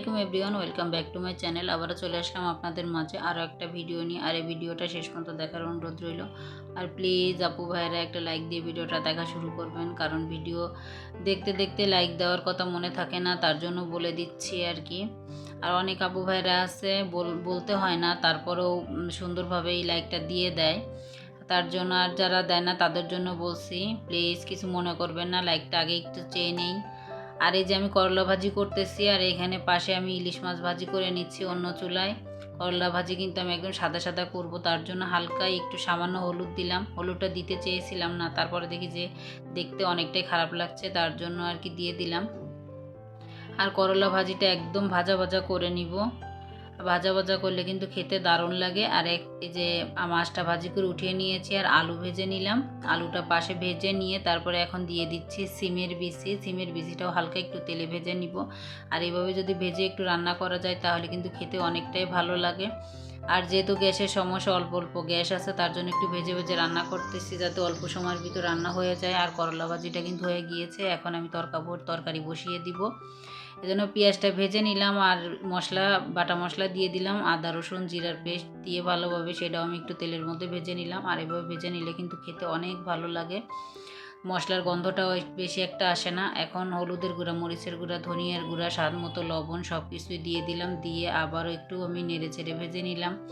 আলাইকুম everyone, welcome back to my channel. আবারও চলে আসলাম আপনাদের মাঝে আরও একটা ভিডিও নিয়ে। আর এই ভিডিওটা শেষ পর্যন্ত দেখার অনুরোধ রইল। আর প্লিজ আপু ভাইয়েরা একটা লাইক দিয়ে ভিডিওটা দেখা শুরু করবেন। কারণ ভিডিও দেখতে দেখতে লাইক দেওয়ার কথা মনে থাকে না, তার জন্য বলে দিচ্ছি আর কি। আর অনেক আপু ভাইরা আছে, বল- বলতে হয় না, তারপরেও সুন্দরভাবে এই লাইকটা দিয়ে দেয়। তার জন্য আর যারা দেয় না, তাদের জন্য বলছি, প্লিজ কিছু মনে করবেন না, লাইকটা আগে একটু চেয়ে নেই। আর এই যে আমি করলা ভাজি করতেছি, আর এখানে পাশে আমি ইলিশ মাছ ভাজি করে নিচ্ছি অন্য চুলায়। করলা ভাজি কিন্তু আমি একদম সাদা সাদা করব, তার জন্য হালকা একটু সামান্য হলুদ দিলাম। হলুদটা দিতে চেয়েছিলাম না, তারপরে দেখি যে দেখতে অনেকটাই খারাপ লাগছে, তার জন্য আর কি দিয়ে দিলাম। আর করলা ভাজিটা একদম ভাজা ভাজা করে নিব। ভাজা ভাজা করলে কিন্তু খেতে দারুণ লাগে। আর এক এই যে মাছটা ভাজি করে উঠিয়ে নিয়েছি আর আলু ভেজে নিলাম। আলুটা পাশে ভেজে নিয়ে তারপরে এখন দিয়ে দিচ্ছি সিমের বিচি। সিমের বিচিটাও হালকা একটু তেলে ভেজে নিব। আর এভাবে যদি ভেজে একটু রান্না করা যায় তাহলে কিন্তু খেতে অনেকটাই ভালো লাগে। আর যেহেতু গ্যাসের সমস্যা, অল্প অল্প গ্যাস আছে, তার জন্য একটু ভেজে ভেজে রান্না করতেছি যাতে অল্প সময়ের ভিতর রান্না হয়ে যায়। আর করলা ভাজিটা কিন্তু হয়ে গিয়েছে। এখন আমি তরকাপুর তরকারি বসিয়ে দিব। এজন্য পেঁয়াজটা ভেজে নিলাম আর মশলা, বাটা মশলা দিয়ে দিলাম। আদা, রসুন, জিরার পেস্ট দিয়ে ভালোভাবে সেটাও আমি একটু তেলের মধ্যে ভেজে নিলাম। আর এভাবে ভেজে নিলে কিন্তু খেতে অনেক ভালো লাগে। মশলার গন্ধটাও বেশি একটা আসে না। এখন হলুদের গুঁড়া, মরিচের গুঁড়া, ধনিয়ার গুঁড়া, স্বাদ মতো লবণ সব কিছুই দিয়ে দিলাম। দিয়ে আবারও একটু আমি নেড়ে ছেড়ে ভেজে নিলাম।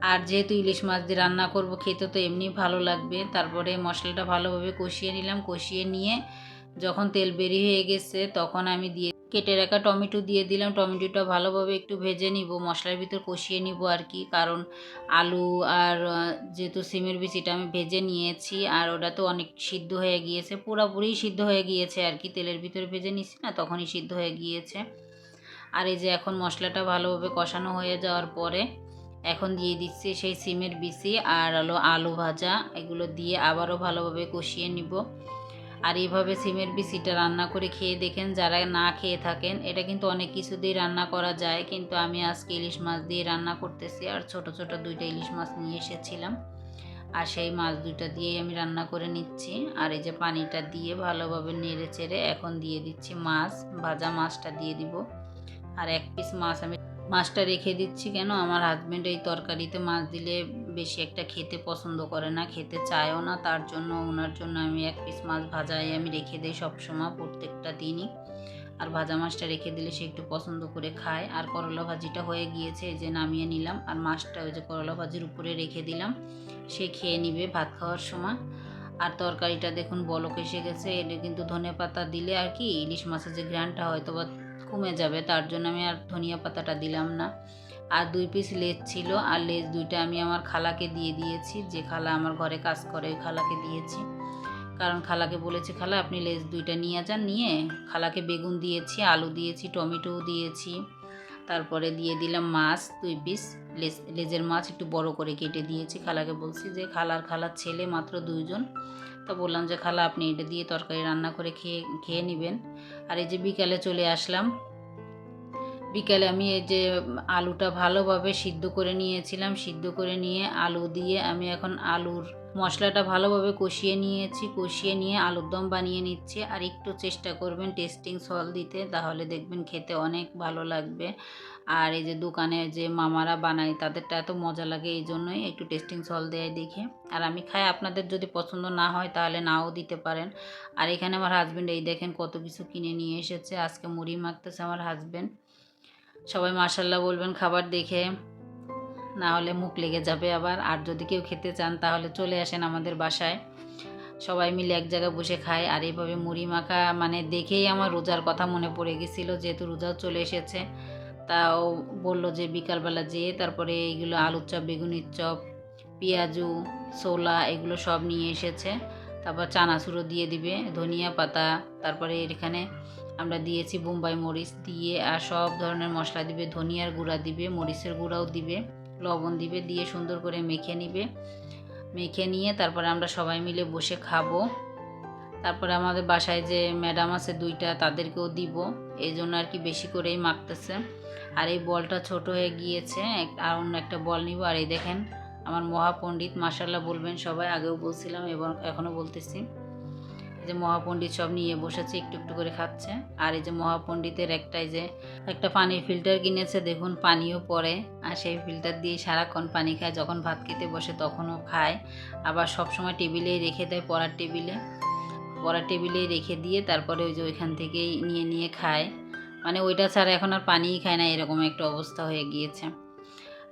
আর যেহেতু ইলিশ মাছ দিয়ে রান্না করব, খেতে তো এমনি ভালো লাগবে। তারপরে মশলাটা ভালোভাবে কষিয়ে নিলাম। কষিয়ে নিয়ে যখন তেল বেরি হয়ে গেছে, তখন আমি দিয়ে কেটে রাখা টমেটো দিয়ে দিলাম। টমেটোটা ভালোভাবে একটু ভেজে নিব, মশলার ভিতর কষিয়ে নিব আর কি। কারণ আলু আর যেহেতু সিমের বিচিটা আমি ভেজে নিয়েছি আর ওটা তো অনেক সিদ্ধ হয়ে গিয়েছে, পুরোপুরি সিদ্ধ হয়ে গিয়েছে আর কি। তেলের ভিতরে ভেজে নিছি না, তখনই সিদ্ধ হয়ে গিয়েছে। আর এই যে এখন মশলাটা ভালোভাবে কষানো হয়ে যাওয়ার পরে এখন দিয়ে দিচ্ছি সেই সিমের বিচি আর হলো আলু ভাজা। এগুলো দিয়ে আবারও ভালোভাবে কষিয়ে নিব। আর এইভাবে সিমের বিচিটা রান্না করে খেয়ে দেখেন, যারা না খেয়ে থাকেন, এটা কিন্তু অনেক কিছু দিয়ে রান্না করা যায়। কিন্তু আমি আজকে ইলিশ মাছ দিয়ে রান্না করতেছি আর ছোট ছোট দুইটা ইলিশ মাছ নিয়ে এসেছিলাম। আর সেই মাছ দুইটা দিয়েই আমি রান্না করে নিচ্ছি। আর এই যে পানিটা দিয়ে ভালোভাবে নেড়ে চেড়ে এখন দিয়ে দিচ্ছি মাছ, ভাজা মাছটা দিয়ে দিব। আর এক পিস মাছ আমি, মাছটা রেখে দিচ্ছি কেন? আমার হাজব্যান্ড এই তরকারিতে মাছ দিলে বেশি একটা খেতে পছন্দ করে না, খেতে চায়ও না। তার জন্য ওনার জন্য আমি এক পিস মাছ ভাজাই আমি রেখে দিই সবসময় প্রত্যেকটা দিনই। আর ভাজা মাছটা রেখে দিলে সে একটু পছন্দ করে খায়। আর করলা ভাজিটা হয়ে গিয়েছে, এই যে নামিয়ে নিলাম। আর মাছটা ওই যে করলা ভাজির উপরে রেখে দিলাম। সে খেয়ে নিবে ভাত খাওয়ার সময়। আর তরকারিটা দেখুন বলক এসে গেছে এটা কিন্তু ধনে পাতা দিলে আর কি ইলিশ মাছের যে গ্রানটা হয়তো বা কমে যাবে। তার জন্য আমি আর ধনিয়া পাতাটা দিলাম না। আর দুই পিস লেজ ছিল, আর লেজ দুইটা আমি আমার খালাকে দিয়ে দিয়েছি। যে খালা আমার ঘরে কাজ করে, ওই খালাকে দিয়েছি। কারণ খালাকে বলেছি, খালা, আপনি লেজ দুইটা নিয়ে যান, নিয়ে খালাকে বেগুন দিয়েছি, আলু দিয়েছি, টমেটোও দিয়েছি। তারপরে দিয়ে দিলাম মাছ, দুই পিস লেজ, লেজের মাছ একটু বড় করে কেটে দিয়েছি। খালাকে বলছি যে, খালার খালার ছেলে মাত্র দুইজন। তা বললাম যে, খালা, আপনি এটা দিয়ে তরকারি রান্না করে খেয়ে খেয়ে নেবেন। আর এই যে বিকালে চলে আসলাম। বিকালে আমি এই যে আলুটা ভালোভাবে সিদ্ধ করে নিয়েছিলাম, সিদ্ধ করে নিয়ে আলু দিয়ে আমি এখন আলুর মশলাটা ভালোভাবে কষিয়ে নিয়েছি, কষিয়ে নিয়ে আলুর দম বানিয়ে নিচ্ছি। আর একটু চেষ্টা করবেন টেস্টিং সল দিতে, তাহলে দেখবেন খেতে অনেক ভালো লাগবে। আর এই যে দোকানে যে মামারা বানায়, তাদেরটা এত মজা লাগে এই জন্যই একটু টেস্টিং সল দেয় দেখে। আর আমি খাই, আপনাদের যদি পছন্দ না হয় তাহলে নাও দিতে পারেন। আর এখানে আমার হাজব্যান্ড এই দেখেন কত কিছু কিনে নিয়ে এসেছে। আজকে মুড়ি মাখতেছে আমার হাজব্যান্ড সবাই মার্শাল্লাহ বলবেন খাবার দেখে। না হলে মুখ লেগে যাবে আবার। আর যদি কেউ খেতে চান তাহলে চলে আসেন আমাদের বাসায়। সবাই মিলে এক জায়গায় বসে খায়। আর এইভাবে মুড়ি মাখা মানে দেখেই আমার রোজার কথা মনে পড়ে গেছিল, যেহেতু রোজাও চলে এসেছে। তাও বলল যে বিকালবেলা যেয়ে তারপরে এইগুলো আলুর চপ, বেগুনির চপ, পেঁয়াজু, ছোলা, এগুলো সব নিয়ে এসেছে। তারপর চানাচুরো দিয়ে দিবে, ধনিয়া পাতা, তারপরে এখানে আমরা দিয়েছি বোম্বাই মরিচ দিয়ে, আর সব ধরনের মশলা দিবে, ধনিয়ার গুঁড়া দিবে, মরিচের গুঁড়াও দিবে, লবণ দিবে, দিয়ে সুন্দর করে মেখে নিবে। মেখে নিয়ে তারপরে আমরা সবাই মিলে বসে খাব। তারপরে আমাদের বাসায় যে ম্যাডাম আছে দুইটা, তাদেরকেও দিব। এই জন্য আর কি বেশি করেই মাখতেছে। আর এই বলটা ছোট হয়ে গিয়েছে আর অন্য একটা বল নিব। আর এই দেখেন আমার মহাপণ্ডিত মাসাল্লাহ বলবেন, সবাই আগেও বলছিলাম, এবং এখনও বলতেছি। যে মহাপণ্ডিত সব নিয়ে বসেছে, একটু একটু করে খাচ্ছে। আর এই যে মহাপণ্ডিতের একটাই যে, একটা পানির ফিল্টার কিনেছে, দেখুন, পানিও পড়ে। আর সেই ফিল্টার দিয়ে সারাক্ষণ পানি খায়, যখন ভাত খেতে বসে তখনও খায়। আবার সব সময় টেবিলেই রেখে দেয়, পড়ার টেবিলে। পড়ার টেবিলেই রেখে দিয়ে তারপরে ওই যে ওইখান থেকেই নিয়ে নিয়ে খায়। মানে ওইটা ছাড়া এখন আর পানিই খায় না, এরকম একটা অবস্থা হয়ে গিয়েছে।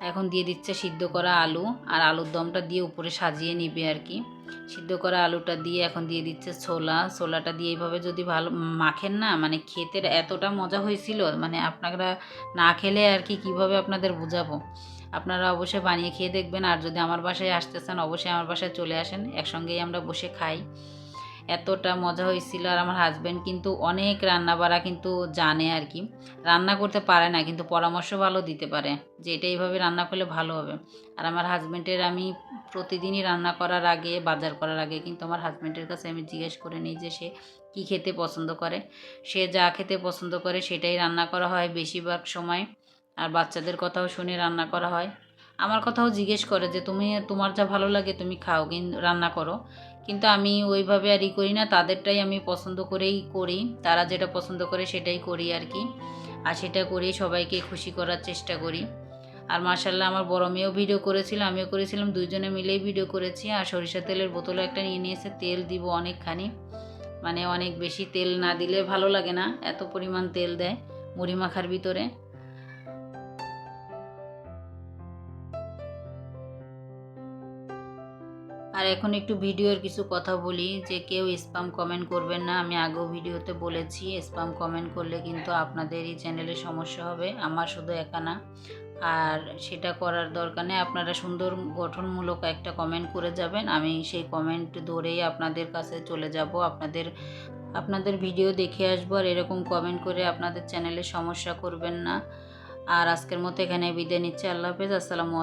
এখন দিয়ে দিচ্ছে সিদ্ধ করা আলু আর আলুর দমটা দিয়ে উপরে সাজিয়ে নিবে আর কি। সিদ্ধ করা আলুটা দিয়ে এখন দিয়ে দিচ্ছে ছোলা। ছোলাটা দিয়ে এইভাবে যদি ভালো মাখেন না মানে খেতে এতটা মজা হয়েছিল মানে আপনারা না খেলে আর কি কীভাবে আপনাদের বোঝাবো? আপনারা অবশ্যই বানিয়ে খেয়ে দেখবেন। আর যদি আমার বাসায় আসতে চান অবশ্যই আমার বাসায় চলে আসেন। একসঙ্গেই আমরা বসে খাই। এতটা মজা হয়েছিল আর আমার হাজব্যান্ড কিন্তু অনেক রান্না বাড়া কিন্তু জানে আর কি। রান্না করতে পারে না, কিন্তু পরামর্শ ভালো দিতে পারে যে এটা এইভাবে রান্না করলে ভালো হবে। আর আমার হাজব্যান্ডের আমি প্রতিদিনই রান্না করার আগে, বাজার করার আগে কিন্তু আমার হাজব্যান্ডের কাছে আমি জিজ্ঞেস করে নিই যে সে কী খেতে পছন্দ করে। সে যা খেতে পছন্দ করে সেটাই রান্না করা হয় বেশিরভাগ সময়। আর বাচ্চাদের কথাও শুনে রান্না করা হয়। আমার কথাও জিজ্ঞেস করে যে, তুমি, তোমার যা ভালো লাগে তুমি খাও, কিন্তু রান্না করো। কিন্তু আমি ওইভাবে আর ই করি না, তাদেরটাই আমি পছন্দ করেই করি, তারা যেটা পছন্দ করে সেটাই করি আর কি। আর সেটা করেই সবাইকে খুশি করার চেষ্টা করি। আর মার্শাল্লাহ আমার বড় মেয়েও ভিডিও করেছিল, আমিও করেছিলাম, দুইজনে মিলেই ভিডিও করেছি। আর সরিষা তেলের বোতলও একটা নিয়ে নিয়েছে, তেল দিব অনেকখানি। মানে অনেক বেশি তেল না দিলে ভালো লাগে না, এত পরিমাণ তেল দেয় মুড়ি মাখার ভিতরে। আর এখন একটু ভিডিওর কিছু কথা বলি যে কেউ স্পাম কমেন্ট করবেন না, আমি আগেও ভিডিওতে বলেছি স্পাম কমেন্ট করলে কিন্তু আপনাদেরই চ্যানেলে সমস্যা হবে, আমার শুধু একা না। আর সেটা করার দরকার নেই, আপনারা সুন্দর গঠনমূলক একটা কমেন্ট করে যাবেন, আমি সেই কমেন্ট ধরেই আপনাদের কাছে চলে যাব, আপনাদের আপনাদের ভিডিও দেখে আসব, আর এরকম কমেন্ট করে আপনাদের চ্যানেলে সমস্যা করবেন না। আর আজকের মতো এখানে বিদায় নিচ্ছি, আল্লাহ হাফেজ, আসসালামু